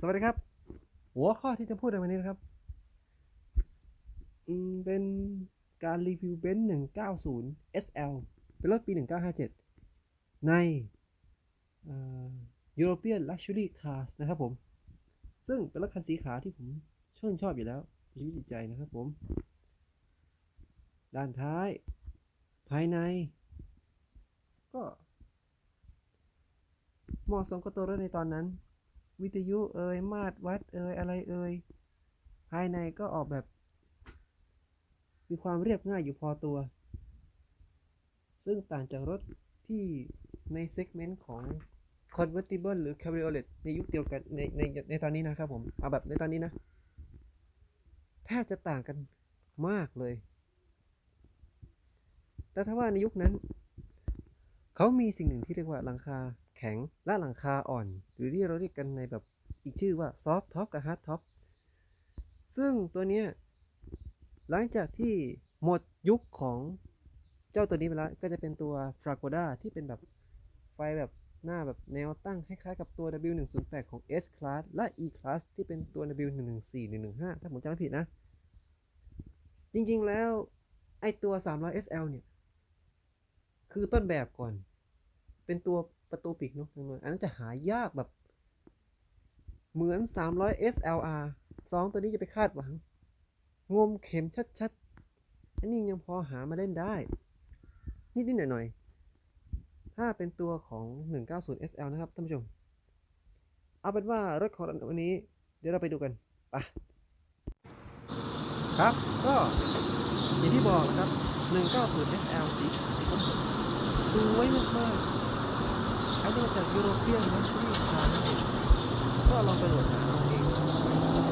สวัสดีครับ หัวข้อที่จะพูดในวันนี้นะครับเป็นการรีวิวเบนซ์190 SL เป็นรถปี1957ในเอ่อ European Luxury Cars นะครับผม ซึ่งเป็นรถคันสีขาวที่ผมชื่นชอบอยู่แล้วชีวิตจิตใจนะครับผม ด้านท้าย ภายใน ก็เหมาะสมกับตัวรถในตอนนั้น วิทยุเอ่ยมาตรวัดเอ่ยอะไรเอ่ยภายในก็ออกแบบ มีความเรียบง่ายอยู่พอตัว ซึ่งต่างจากรถที่ในเซกเมนต์ของ convertible หรือ cabriolet ในยุคเดียวกันในในในตอนนี้นะครับผม เอาแบบในตอนนี้นะ แทบจะต่างกันมากเลย แต่ถ้าว่าในยุคนั้น เขามีสิ่งหนึ่งที่เรียกว่าหลังคาแข็งและหลังคาอ่อน หรือที่เราเรียกกันในแบบอีกชื่อว่าซอฟท็อปกับฮาร์ดท็อปซึ่งตัวเนี้ยหลังจากที่หมดยุคของเจ้าตัวนี้ไปแล้ว ก็จะเป็นตัว f r a g o d a ที่เป็นแบบไฟแบบหน้าแบบแนวตั้งคล้ายๆกับตัว W108 ของ S Class และ E Class ที่เป็นตัว W114 115 ถ้าผมจำไม่ผิดนะ จริงๆแล้ว ไอตัว 300 SL เนี่ย คือต้นแบบก่อน เป็นตัวประตูปีกเนอะอันนั้นจะหายากแบบ เหมือน 300 SLR สองตัวนี้จะไปคาดหวัง งมเข็มชัดๆ อันนี้ยังพอหามาเล่นได้ นิดๆหน่อยๆ ถ้าเป็นตัวของ 190 SL นะครับท่านผู้ชม เอาเป็นว่ารถของเราวันนี้ เดี๋ยวเราไปดูกันไปครับ ก็อย่างที่บอกนะครับ 190 SL สีขาวครับผมสวยมากๆ อันนี้มาจากยุโรเปียนลักชัวรี่คาร์นั่นเองก็ลองไปโหลดหาเอาเอง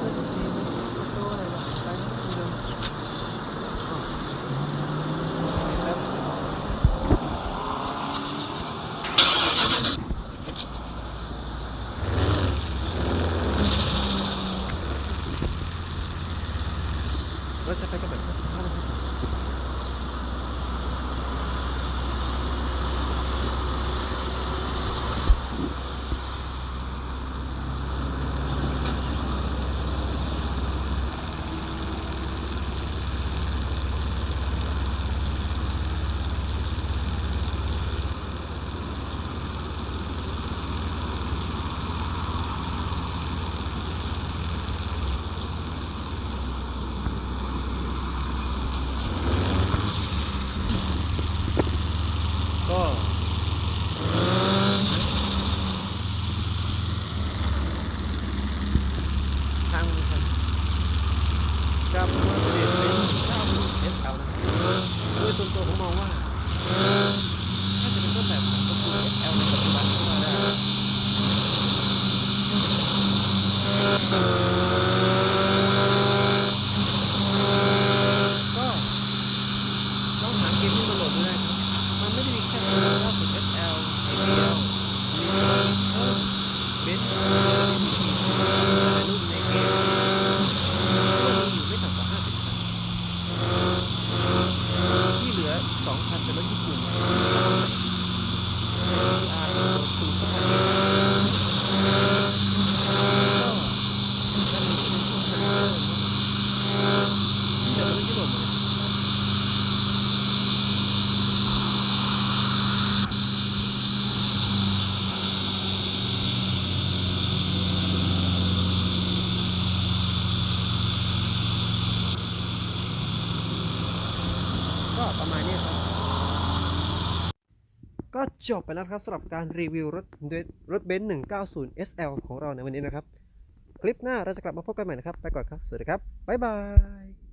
ก็จะมีสโตอะไรแบบไปนะคุณเล้วเราจะไปกันแบบช้าๆนะครับ ก็ ทางมันชันกับ Mercedes Benz 90 SL นะครับโดยส่วนตัวผมมองว่าน่าจะเป็นต้นแบบของตระกูล SL ในปัจจุบันก็ว่าได้ก็ต้องหาเกมที่มาโหลดดูได้ครับมันไม่ได้มีแค่ตัวล่าสุด SL APL มีเพิ่มเบนซ์รุ่นในเกมก็มีอยู่ไม่ต่ำกว่า 50 คัน ที่เหลืออีก2คันเป็นรถญี่ปุ่น GR สูตรเข้ามาเองก็จะมีที่เป็นพวกคันเดิมที่เป็นรถยุโรปหมดเลย ก็ ประมาณนี้ครับ ก็จบไปแล้วครับสำหรับการรีวิวรถรถเบนซ์190 SL ของเราในวันนี้นะครับ คลิปหน้าเราจะกลับมาพบกันใหม่นะครับ ไปก่อนครับ สวัสดีครับ บ๊ายบาย